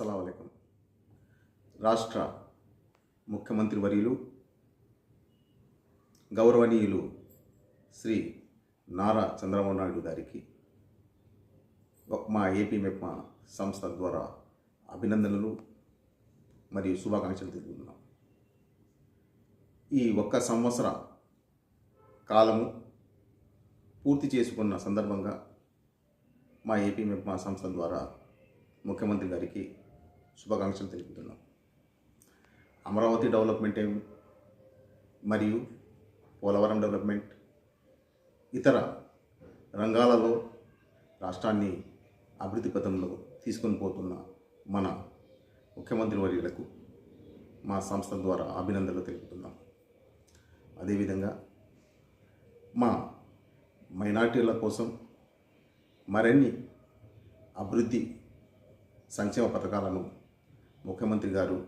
అస్సలం రాష్ట్ర ముఖ్యమంత్రి వర్యులు గౌరవనీయులు శ్రీ నారా చంద్రబాబు నాయుడు గారికి మా ఏపీ మెప్మా సంస్థ ద్వారా అభినందనలు మరియు శుభాకాంక్షలు తెలుపుతున్నాం ఈ ఒక్క సంవత్సర కాలము పూర్తి చేసుకున్న సందర్భంగా మా ఏపీ మెప్మా సంస్థ ద్వారా ముఖ్యమంత్రి గారికి శుభాకాంక్షలు తెలుపుతున్నాం. అమరావతి డెవలప్మెంట్ మరియు పోలవరం డెవలప్మెంట్ ఇతర రంగాలలో రాష్ట్రాన్ని అభివృద్ధి పథంలో తీసుకొని పోతున్న మన ముఖ్యమంత్రి వర్యులకు మా సంస్థ ద్వారా అభినందనలు తెలుపుతున్నాం. అదేవిధంగా మా మైనార్టీల కోసం మరిన్ని అభివృద్ధి సంక్షేమ పథకాలను ముఖ్యమంత్రి గారు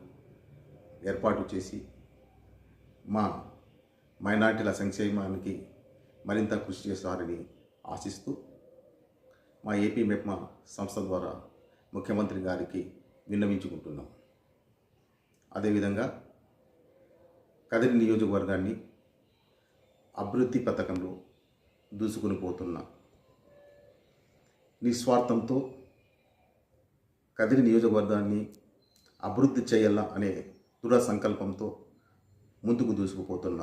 ఏర్పాటు చేసి మా మైనార్టీల సంక్షేమానికి మరింత కృషి చేస్తారని ఆశిస్తూ మా ఏపీ మెప్మా సంస్థ ద్వారా ముఖ్యమంత్రి గారికి విన్నవించుకుంటున్నాం. అదేవిధంగా కదిరి నియోజకవర్గాన్ని అభివృద్ధి పథకంలో దూసుకుని పోతున్న నిస్వార్థంతో కదిరి నియోజకవర్గాన్ని అభివృద్ధి చేయాలా అనే దృఢ సంకల్పంతో ముందుకు దూసుకుపోతున్న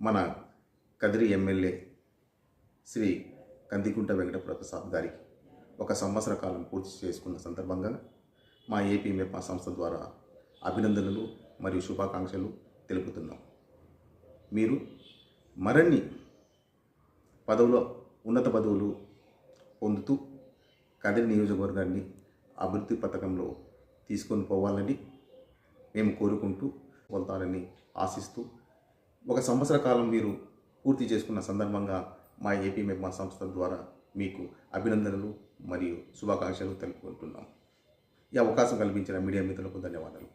మన కదిరి ఎమ్మెల్యే శ్రీ కందికుంట వెంకట ప్రసాద్ గారికి ఒక సంవత్సర కాలం పూర్తి చేసుకున్న సందర్భంగా మా ఏపీ మెప్మా సంస్థ ద్వారా అభినందనలు మరియు శుభాకాంక్షలు తెలుపుతున్నాం. మీరు మరిన్ని పదవులో ఉన్నత పదవులు పొందుతూ కదిరి నియోజకవర్గాన్ని అభివృద్ధి పథకంలో తీసుకొని పోవాలని మేము కోరుకుంటూ వెళ్తారని ఆశిస్తూ ఒక సంవత్సర కాలం మీరు పూర్తి చేసుకున్న సందర్భంగా మా ఏపీ మెమ్మా సంస్థ ద్వారా మీకు అభినందనలు మరియు శుభాకాంక్షలు తెలుపుకుంటున్నాం. ఈ అవకాశం కల్పించిన మీడియా మిత్రులకు ధన్యవాదాలు.